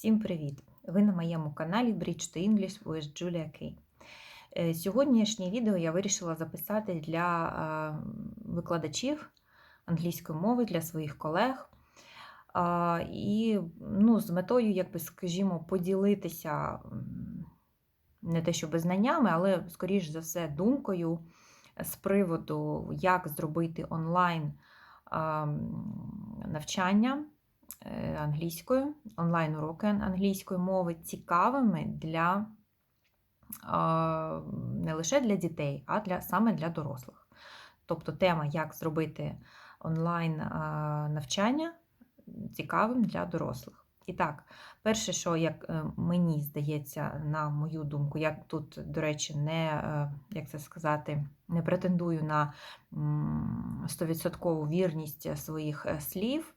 Всім привіт! Ви на моєму каналі Bridge to English with Julia Kay. Е, Сьогоднішнє відео я вирішила записати для викладачів англійської мови, для своїх колег. І ну, з метою, як би, скажімо, поділитися не те, що знаннями, але, скоріш за все, думкою з приводу, як зробити онлайн навчання англійською, онлайн-уроки англійської мови цікавими для не лише для дітей, а для, саме для дорослих. Тобто тема, як зробити онлайн навчання цікавим для дорослих. І так, перше, що як е, мені здається, на мою думку, я тут, до речі, не, е, як це сказати, не претендую на 100% вірність своїх е, слів.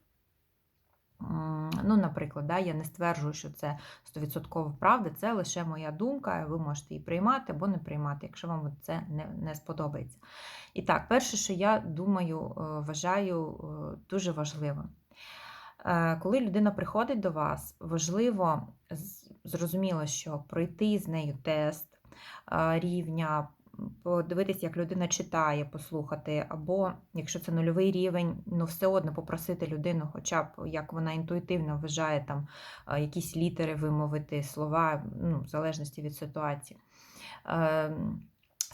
Ну, наприклад, да, я не стверджую, що це 100% правда, це лише моя думка, ви можете її приймати або не приймати, якщо вам це не, не сподобається. І так, перше, що я думаю, е, вважаю е, дуже важливим. Е, Коли людина приходить до вас, важливо зрозуміло, що пройти з нею тест рівня, подивитися, як людина читає, послухати, або якщо це нульовий рівень, ну все одно попросити людину, хоча б як вона інтуїтивно вважає там якісь літери вимовити, слова, ну, в залежності від ситуації.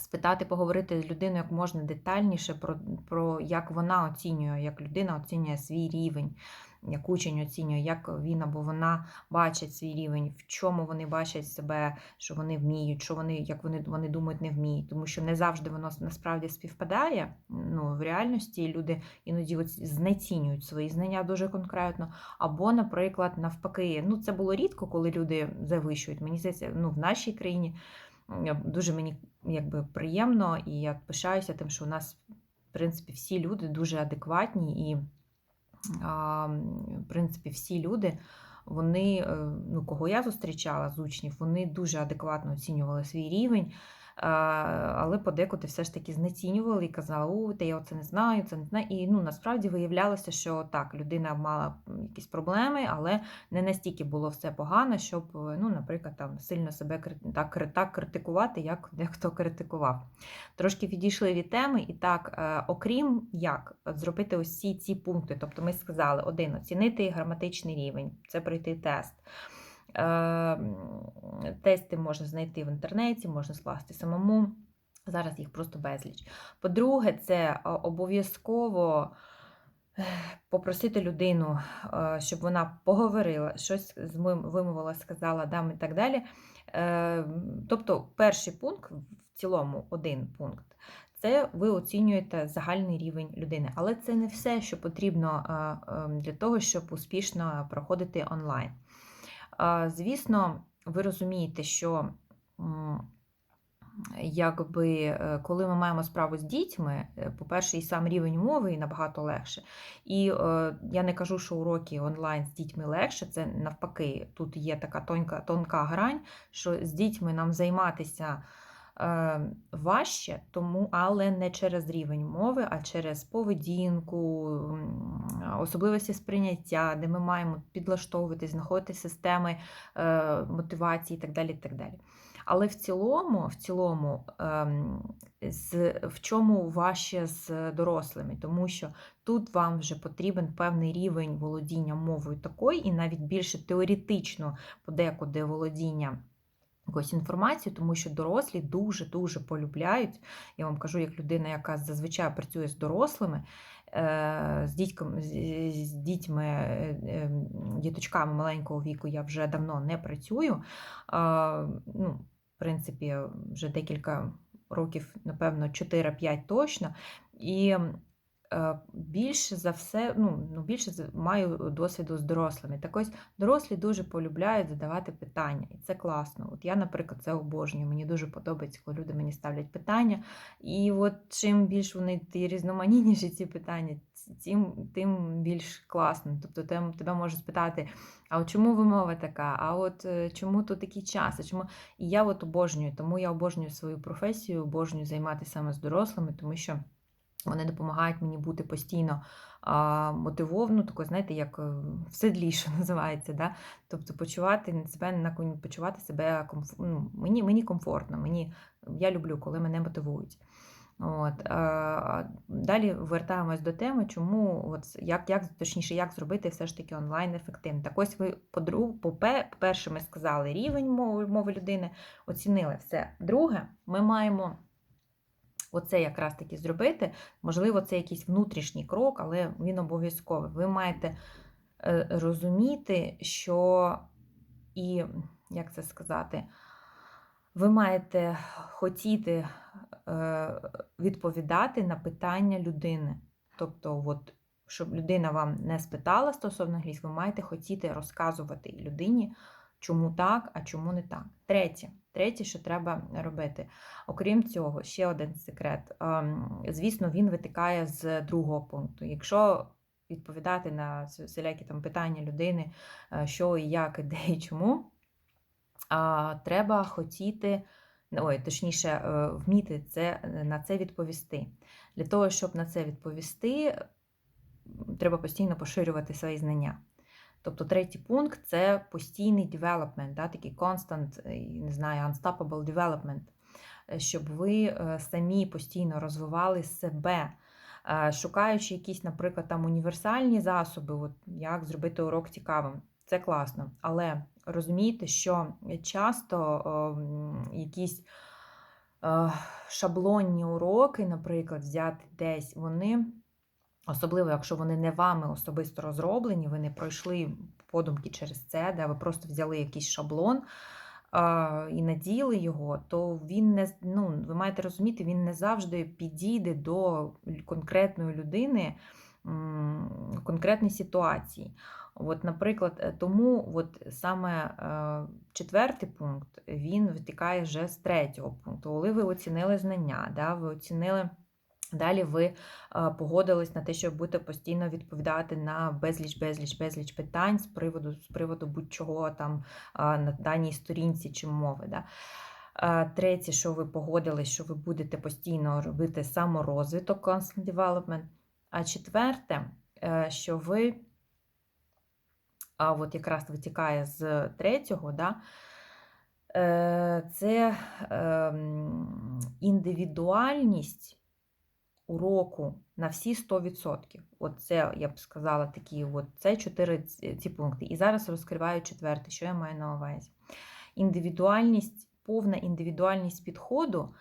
Спитати, поговорити з людиною як можна детальніше про, про як вона оцінює, як людина оцінює свій рівень, як учень оцінює, як він або вона бачить свій рівень, в чому вони бачать себе, що вони вміють, що вони, як вони, вони думають, не вміють. Тому що не завжди воно насправді співпадає. Ну, в реальності люди іноді знецінюють свої знання дуже конкретно. Або, наприклад, навпаки, ну це було рідко, коли люди завищують. Мені здається, ну в нашій країні дуже мені якби приємно, і я пишаюся тим, що у нас, в принципі, всі люди дуже адекватні, і, в принципі, всі люди, вони, е, ну, кого я зустрічала з учнів, вони дуже адекватно оцінювали свій рівень. Але подекуди все ж таки знецінювали і казали, о, та я оце не знаю, це не знаю. І ну, насправді виявлялося, що так, людина мала якісь проблеми, але не настільки було все погано, щоб, ну, наприклад, там сильно себе так, так критикувати, як дехто критикував. Трошки відійшли від теми, і так, е, окрім як зробити ці, ці пункти. Тобто ми сказали, один оцінити граматичний рівень, це пройти тест. Е, Тести можна знайти в інтернеті, можна скласти самому. Зараз їх просто безліч. По-друге, це е, обов'язково е, попросити людину, щоб вона поговорила, щось вимовила, сказала дам і так далі. Тобто, перший пункт, в цілому, один пункт. Це ви оцінюєте загальний рівень людини, але це не все, що потрібно е, е, для того, щоб успішно проходити онлайн. Звісно, ви розумієте, що якби, е, коли ми маємо справу з дітьми, е, по-перше, і сам рівень мови набагато легше. І е, я не кажу, що уроки онлайн з дітьми легше, це навпаки, тут є така тонка, тонка грань, що з дітьми нам займатися. Е, Важче, тому, але не через рівень мови, а через поведінку, особливості сприйняття, де ми маємо підлаштовуватись, знаходити системи е, мотивації і так далі. І так далі. Але в цілому, в цілому, ем, в чому важче з дорослими, тому що тут вам вже потрібен певний рівень володіння мовою такої, і навіть більше теоретично подекуди володіння якоюсь інформацією, тому що дорослі дуже-дуже полюбляють. Я вам кажу, як людина, яка зазвичай працює з дорослими, е, з дітьками, з- з дітьми, е, е, діточками маленького віку я вже давно не працюю. Ну, в принципі, вже декілька років, напевно, 4-5 точно. І е, більше за все, ну, ну більше маю досвіду з дорослими. Так ось дорослі дуже полюбляють задавати питання, і це класно. От я, наприклад, це обожнюю. Мені дуже подобається, коли люди мені ставлять питання. І от чим більш вони ті різноманітніші ці питання, тим, тим більш класно. Тобто тем- тебе можуть спитати, а чому вимова така? А от е, чому тут такий час? А чому? І я от обожнюю, тому я обожнюю свою професію, обожнюю займатися саме з дорослими, тому що. Вони допомагають мені бути постійно а, мотивовано, такою, знаєте, як е, в седлі, що називається. Да? Тобто почувати себе на почувати себе комф... ну, мені, мені комфортно, мені, я люблю, коли мене мотивують. От, а, Далі вертаємось до теми, чому от, як, як точніше, як зробити все ж таки онлайн ефективно. Так ось ви по-перше, ми сказали рівень мови, мови людини, оцінили все. Друге, ми маємо оце якраз таки зробити. Можливо, це якийсь внутрішній крок, але він обов'язковий. Ви маєте е, розуміти, що і, як це сказати, ви маєте хотіти е, відповідати на питання людини. Тобто, от, щоб людина вам не спитала стосовно англійської, ви маєте хотіти розказувати людині, чому так, а чому не так. Третє, третє, що треба робити. Окрім цього, ще один секрет. Ем, звісно, він витикає з другого пункту. Якщо відповідати на всілякі там питання людини, е, що і як, і де і чому, треба хотіти. Ой, точніше, е, вміти це, на це відповісти. Для того, щоб на це відповісти, треба постійно поширювати свої знання. Тобто третій пункт це постійний development, да, такий constant, е, не знаю, unstoppable development, е, щоб ви е, самі постійно розвивали себе, шукаючи якісь, наприклад, там універсальні засоби, от як зробити урок цікавим. Це класно. Але розумійте, що часто якісь шаблонні уроки, наприклад, взяти десь, вони. Особливо, якщо вони не вами особисто розроблені, ви не пройшли подумки через це, де ви просто взяли якийсь шаблон і наділи його, то він не ну, ви маєте розуміти, він не завжди підійде до конкретної людини, конкретної ситуації. От, Наприклад, е, тому от саме е, четвертий пункт він витікає вже з третього пункту. Коли ви оцінили знання, да, ви оцінили. Далі ви погодились на те, що будете постійно відповідати на безліч, безліч, безліч питань з приводу з приводу будь-чого там на даній сторінці чи мови. Да? Третє, що ви погодились, що ви будете постійно робити саморозвиток constant development. А четверте, е, що ви, а от якраз витікає з третього, да, е, це ем, індивідуальність уроку на всі 100%. От це, я б сказала, такі от це чотири ці пункти. І зараз розкриваю четвертий, що я маю на увазі. Індивідуальність, повна індивідуальність підходу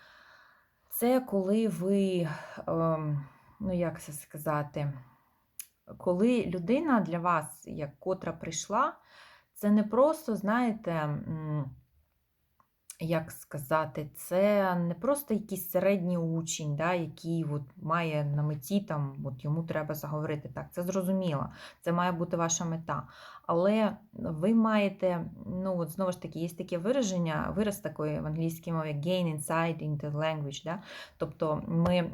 це коли ви, ем, ну як це сказати, коли людина для вас, як котра прийшла, це не просто, знаєте, як сказати, це не просто якийсь середній учень, да, який от має на меті, там, от йому треба заговорити. Так, це зрозуміло, це має бути ваша мета. Але ви маєте, ну от знову ж таки, є таке вираження, вираз такої в англійській мові gain insight into language. Да? Тобто ми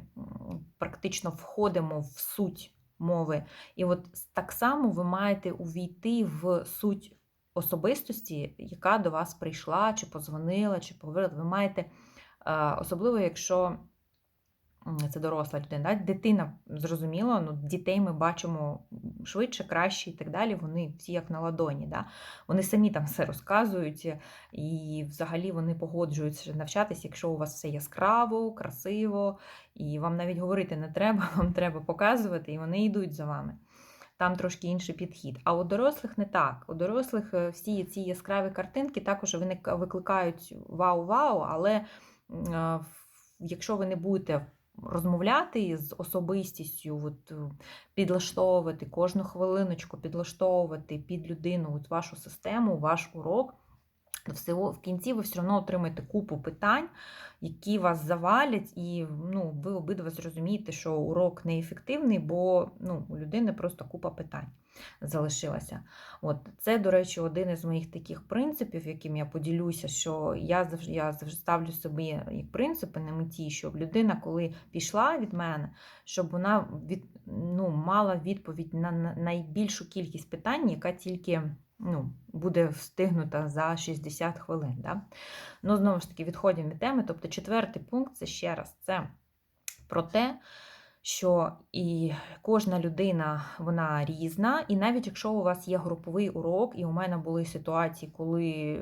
практично входимо в суть мови. І от так само ви маєте увійти в суть особистості, яка до вас прийшла, чи позвонила, чи поговорила. Ви маєте, особливо, якщо це доросла людина, дитина зрозуміло, ну, дітей ми бачимо швидше, краще і так далі. Вони всі як на ладоні. Да? Вони самі там все розказують, і взагалі вони погоджуються навчатися, якщо у вас все яскраво, красиво, і вам навіть говорити не треба, вам треба показувати, і вони йдуть за вами там трошки інший підхід. А у дорослих не так. У дорослих е, всі ці яскраві картинки також викликають вау-вау, але якщо ви не будете розмовляти з особистістю, от, е, підлаштовувати кожну хвилиночку, підлаштовувати під людину от вашу систему, ваш урок всього в кінці ви все одно отримаєте купу питань, які вас завалять, і ну, ви обидва зрозумієте, що урок неефективний, бо ну, у людини просто купа питань залишилася. От Це, до речі, один із моїх таких принципів, яким я поділюся, що я завжди я завжди ставлю собі як принципи на меті, щоб людина, коли пішла від мене, щоб вона від, ну, мала відповідь на найбільшу кількість питань, яка тільки ну, буде встигнута за 60 хвилин. Да? Ну, знову ж таки, відходимо від теми. Тобто, четвертий пункт це ще раз це про те, що і кожна людина вона різна, і навіть якщо у вас є груповий урок, і у мене були ситуації, коли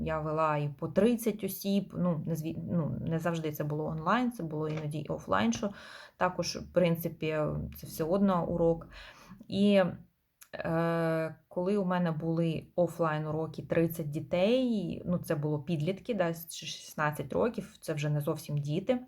я вела і по 30 осіб, ну не зві... ну, не завжди це було онлайн, це було іноді і офлайн, що також, в принципі, це все одно урок. І е, коли у мене були офлайн уроки 30 дітей, ну це було підлітки, да, 16 років, це вже не зовсім діти.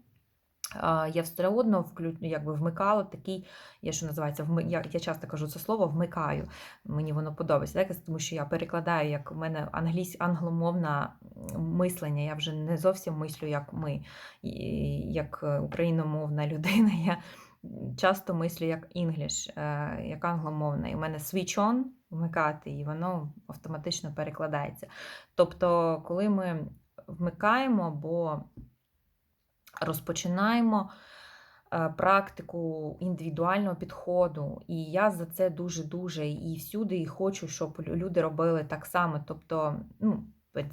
Я все одно вклю... якби вмикала такий, я що називається, вми... я, я часто кажу це слово вмикаю. Мені воно подобається, так? тому що я перекладаю, як у мене англійсь... англомовне мислення. Я вже не зовсім мислю, як ми, як україномовна людина. Я часто мислю як English, е, як англомовна. І в мене switch on вмикати, і воно автоматично перекладається. Тобто, коли ми вмикаємо, бо розпочинаємо е, практику індивідуального підходу. І я за це дуже-дуже і всюди і хочу, щоб люди робили так само. Тобто, ну,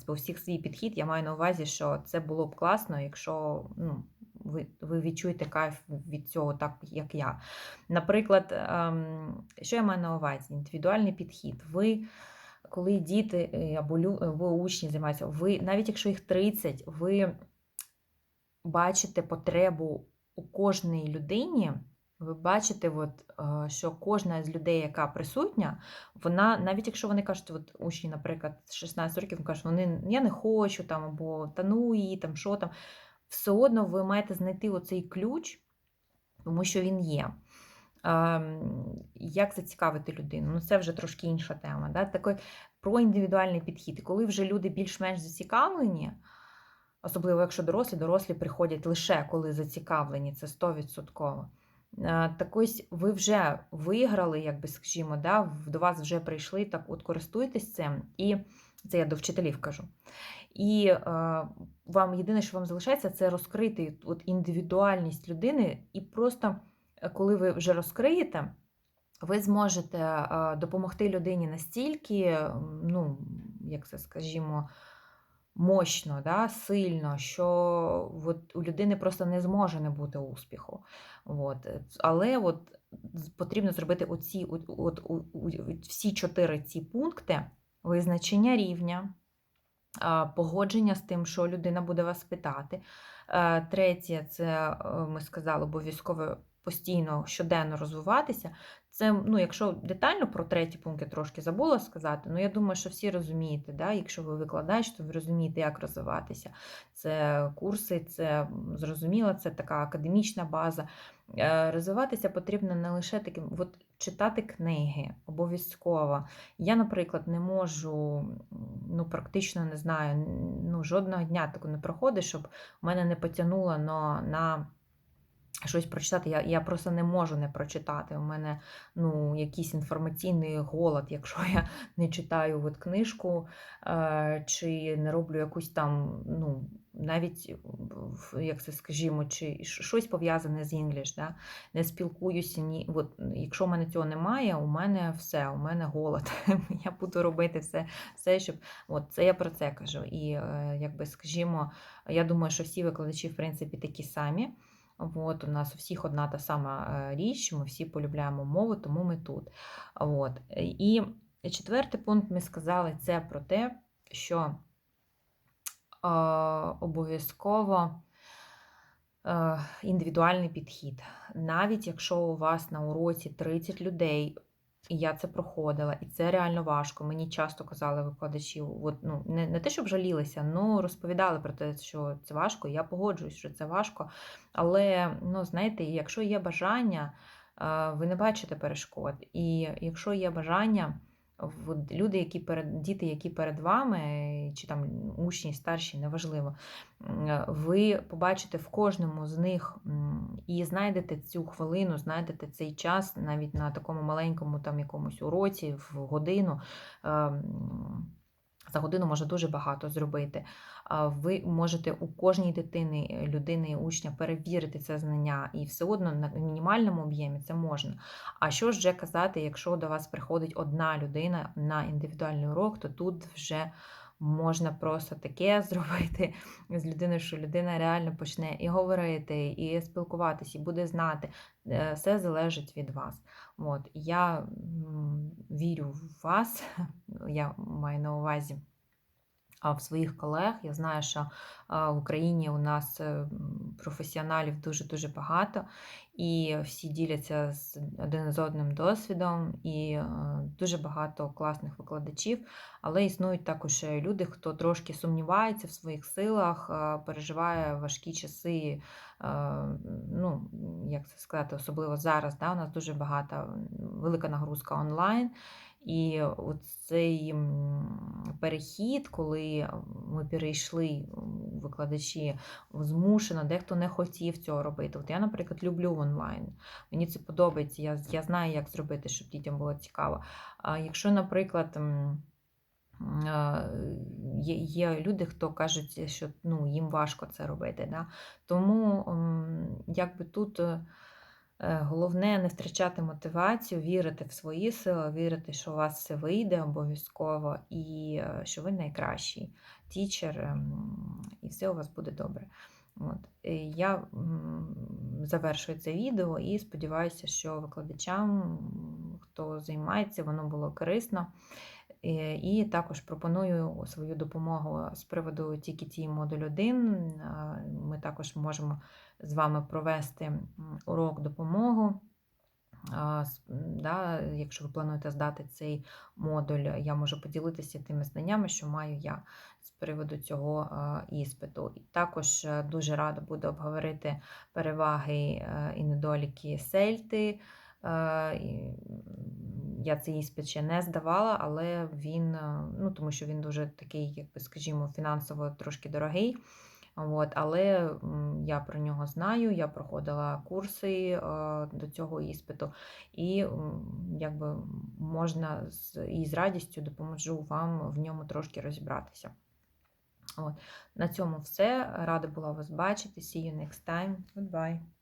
у всіх свій підхід, я маю на увазі, що це було б класно, якщо ну, ви, ви відчуєте кайф від цього, так як я. Наприклад, ем, що я маю на увазі? Індивідуальний підхід. Ви коли діти е, або або учні займаються, ви навіть якщо їх 30, ви бачите потребу у кожній людині, ви бачите, от, е, що кожна з людей, яка присутня, вона, навіть якщо вони кажуть, от учні, наприклад, з 16 років кажуть, вони я не хочу там, або та ну її, там що там, все одно ви маєте знайти оцей ключ, тому що він є. Ем, Як зацікавити людину? Ну, це вже трошки інша тема. Да? Такий про індивідуальний підхід. І коли вже люди більш-менш зацікавлені, особливо якщо дорослі, дорослі приходять лише коли зацікавлені, це 100%. Е, Так ось ви вже виграли, як би скажімо, да, до вас вже прийшли, так от користуйтесь цим. І це я до вчителів кажу. І е, вам єдине, що вам залишається, це розкрити от індивідуальність людини, і просто е, коли ви вже розкриєте, ви зможете е, допомогти людині настільки, ну, як це скажімо, мощно, да, сильно, що от у людини просто не зможе не бути успіху. От. Але от потрібно зробити оці, от, от, всі чотири ці пункти визначення рівня, погодження з тим, що людина буде вас питати. Е, Третє, це е, ми сказали, обов'язково постійно щоденно розвиватися. Це, ну, якщо детально про третій пункт я трошки забула сказати, ну я думаю, що всі розумієте, да? якщо ви викладач, то ви розумієте, як розвиватися. Це курси, це зрозуміло, це така академічна база. Е, Розвиватися потрібно не лише таким, от читати книги обов'язково. Я, наприклад, не можу, ну практично не знаю, ну жодного дня таку не проходить, щоб мене не потягнуло на, на щось прочитати. Я, я просто не можу не прочитати. У мене ну, якийсь інформаційний голод, якщо я не читаю от книжку е, чи не роблю якусь там, ну, навіть, як це скажімо, чи щось пов'язане з English, да? не спілкуюся ні. От, якщо в мене цього немає, у мене все, у мене голод. Я буду робити все, все щоб. От, це я про це кажу. І, е, якби, скажімо, я думаю, що всі викладачі, в принципі, такі самі. От, у нас у всіх одна та сама е, річ, ми всі полюбляємо мову, тому ми тут. От. І четвертий пункт ми сказали це про те, що е, обов'язково е, індивідуальний підхід. Навіть якщо у вас на уроці 30 людей, і я це проходила, і це реально важко. Мені часто казали викладачі, от, ну, не, не те, щоб жалілися, але розповідали про те, що це важко, я погоджуюсь, що це важко. Але, ну, знаєте, якщо є бажання, ви не бачите перешкод. І якщо є бажання, люди, які перед діти, які перед вами, чи там учні, старші, неважливо, ви побачите в кожному з них і знайдете цю хвилину, знайдете цей час навіть на такому маленькому там якомусь уроці, в годину. За годину може дуже багато зробити. Ви можете у кожній дитини, людини, учня перевірити це знання, і все одно на мінімальному об'ємі це можна. А що ж вже казати, якщо до вас приходить одна людина на індивідуальний урок, то тут вже Можна просто таке зробити з людиною, що людина реально почне і говорити, і спілкуватися, і буде знати. Е, Все залежить від вас. От. Я вірю в вас, я маю на увазі в своїх колег. Я знаю, що в Україні у нас е, професіоналів дуже-дуже багато, і всі діляться з один з одним досвідом, і е, дуже багато класних викладачів. Але існують також е, люди, хто трошки сумнівається в своїх силах, переживає важкі часи. Ну, як це сказати, особливо зараз, да, у нас дуже багата м, велика нагрузка онлайн. І цей перехід, коли ми перейшли викладачі змушено, дехто не хотів цього робити. От я, наприклад, люблю онлайн. Мені це подобається. Я, я знаю, як зробити, щоб дітям було цікаво. А якщо, наприклад, Є, є люди, хто кажуть, що ну, їм важко це робити. Да? Тому якби тут е, головне не втрачати мотивацію, вірити в свої сили, вірити, що у вас все вийде обов'язково, і е, що ви найкращий тічер, ем, і все у вас буде добре. От. Е, Я завершую це відео і сподіваюся, що викладачам, хто займається, воно було корисно. Е, І також пропоную свою допомогу з приводу TKT модуль 1. Е, Ми також можемо з вами провести урок допомогу. Да, якщо ви плануєте здати цей модуль, я можу поділитися тими знаннями, що маю я з приводу цього іспиту. І також е, дуже рада буду обговорити переваги е, і недоліки сельти. Я цей іспит ще не здавала, але він, е, ну тому що він дуже такий, якби скажімо, фінансово трошки дорогий. От, але я про нього знаю, я проходила курси е, до цього іспиту, і якби можна з, і з радістю допоможу вам в ньому трошки розібратися. От. На цьому все. Рада була вас бачити. See you next time. Goodbye.